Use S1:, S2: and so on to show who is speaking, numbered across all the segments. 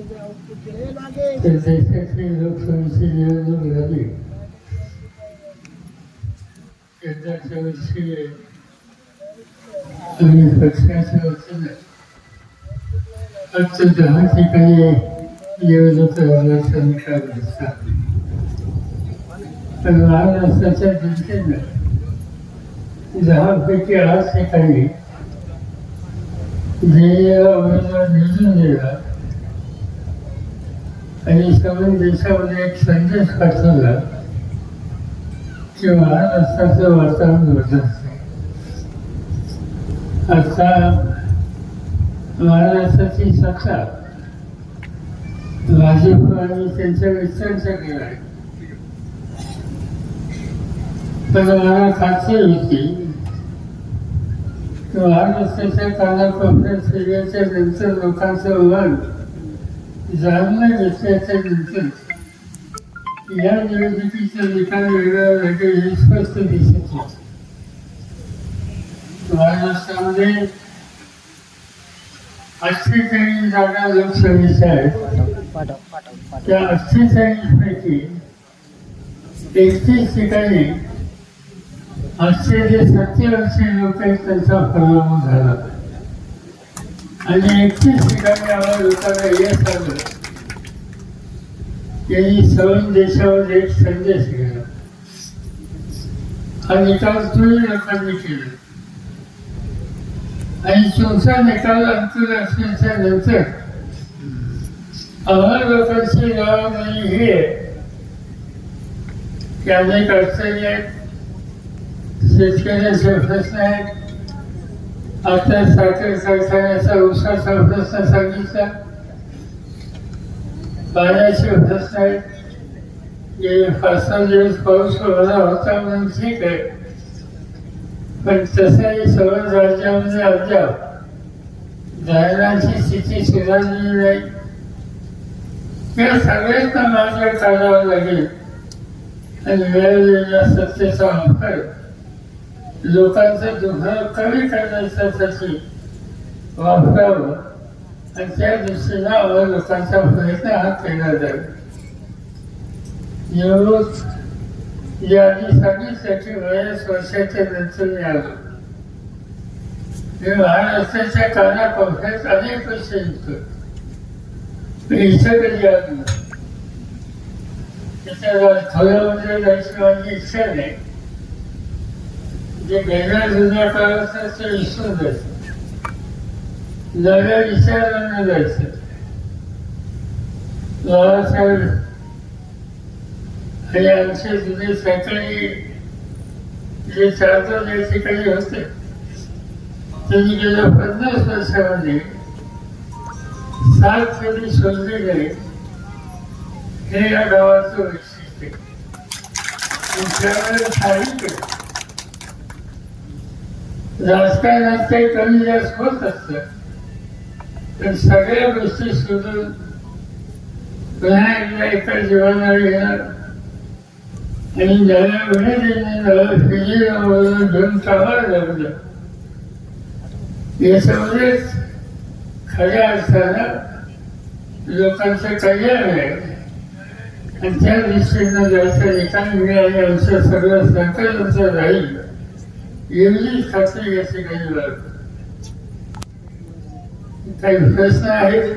S1: तर देशाची आज निवडणूक झाली पक्षाच्या फक्त दहा ठिकाणी निवडणूक लढवण्याचा निकाल महाराष्ट्राच्या जनतेनं दहापैकी आठ ठिकाणी जे उमेदवार निवडून दिला आणि सगळ्या देशामध्ये एक संदेश पाठवला की महाराष्ट्राचं वातावरण बदलतं आता महाराष्ट्राची सत्ता भाजप आणि त्यांच्या मित्रांच्या केला पण मला खात्री होती. की महाराष्ट्राच्या कानाकोपऱ्यात फिरल्याच्या नंतर लोकांचं मन जाणून घेतल्याच्या नंतर या निवडणुकीचा निकाल वेगळा वेगळे हे स्पष्ट दिसत होते. महाराष्ट्रामध्ये अठ्ठेचाळीस जागा लोकसभेच्या आहेत. त्या अठ्ठेचाळीस पैकी एकतीस ठिकाणी आजचे जे सत्तेवरचे लोक आहेत त्यांचा पराभव झाला. आणि एकतीस ठिकाणी आम्हाला लोकांना यश आलं त्यांनी सवन देशावर एक संदेश केला हा निकाल तुम्ही लोकांनी केला आणि तुमचा निकाल अंतर असण्याच्या नंतर आम्हा लोकांची जबाबदारी ही आहे की अनेक अडचणी आहेत शेतकऱ्याचे प्रश्न आहेत आता साखर कारखान्याचा उसाचा प्रश्न सांगितला पाण्याचे प्रश्न आहेत गेले पाच सहा दिवस पाऊस वगैरे होता म्हणून ठीक आहे पण तसंही सर्व राज्यामध्ये अद्याप धरणाची स्थिती सुधारलेली नाही या सगळ्यांना मार्ग काढावा लागेल आणि मिळालेल्या सत्तेचा वापर लोकांचं दुःख कमी करण्यासाठी वापरावं आणि त्या दृष्टीनं आम्हाला लोकांचा प्रयत्न हा केला जाईल. निवडणूक जी आधी सांगितलं की वर्षाच्या नंतर मी आलो मी महाराष्ट्राच्या कानाकोपऱ्यात अनेक वर्ष येतो पण कधी आलो नाही. त्याच्या थोड्यामध्ये जायची माझी इच्छा नाही. जे गेल्या जुन्या काळात ते विसरून जायचं नव्या विचारांना जायचं. आमचे जुने सकाळी जे होते त्यांनी गेल्या पन्नास वर्षामध्ये सात कधी शोधले हे या गावाचं वैशिष्ट्य. आहे. साहित्य. त्यावेळेला सांगितलं कमी जास्त होत असत. तर सगळ्या गोष्टी सोडून पुन्हा एकदा एका जीवनावर येणार. आणि ज्याला विनोदीने फिजिओवरून घेऊन कामाला लागलं याच्यामध्येच खऱ्या अर्थानं लोकांचं कल्याण आहे. आणि त्या दृष्टीनं जास्त निकाल मिळाले आमचं सगळं संकल्पचं राहील. एवढी खात्री याची काही लागते काही प्रश्न आहेत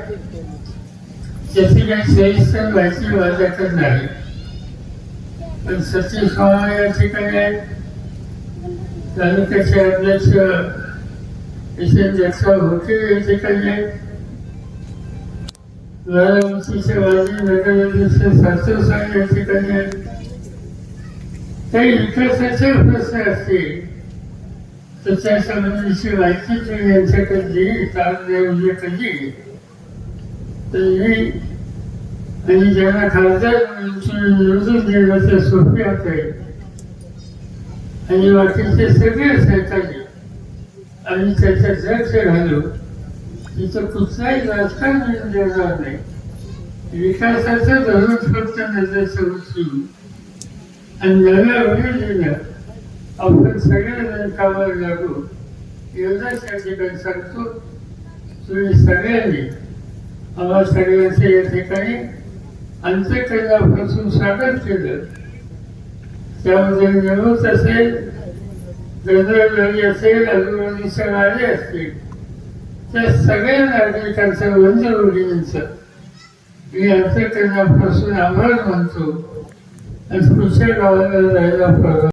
S1: त्याची काही सविस्तर माहिती माझ्याकडे नाही. पण सतीश मामा या ठिकाणी आहेत तालुक्याचे अध्यक्ष किशन जगताप होते या ठिकाणी आहेत बारामतीचे माजी नगराध्यक्ष सासू या ठिकाणी आहेत काही विकासाचे प्रश्न असतील. त्याच्या त्या संबंधीची माहिती तुम्ही यांच्याकडे दिली म्हणजे कधी? तर आणि ज्यांना खासदार म्हणून निवडून देणं ते सोपे होते आणि बाकीचे सगळे सहकारी आणि त्याच्यात लक्ष घालू तिथं कुठलाही राजकारण मिळून देणार नाही. विकासाचं धरून फक्त नजर सुरू आणि नव्या उमेदीनं आपण सगळ्या कामाला लागू एवढाच या ठिकाणी सांगतो तुम्ही सगळ्यांनी आम्हा सगळ्यांचं या ठिकाणी अंत्यकरणापासून स्वागत केलं. त्यामध्ये निवृत्त असेल गंधर्वजी असेल अजून सण आले असतील त्या सगळ्या नागरिकांचं वंदरोगिणींचं मी अंत्यकरणापासून आभार मानतो. आणि पुढच्या गावाला जायला परवा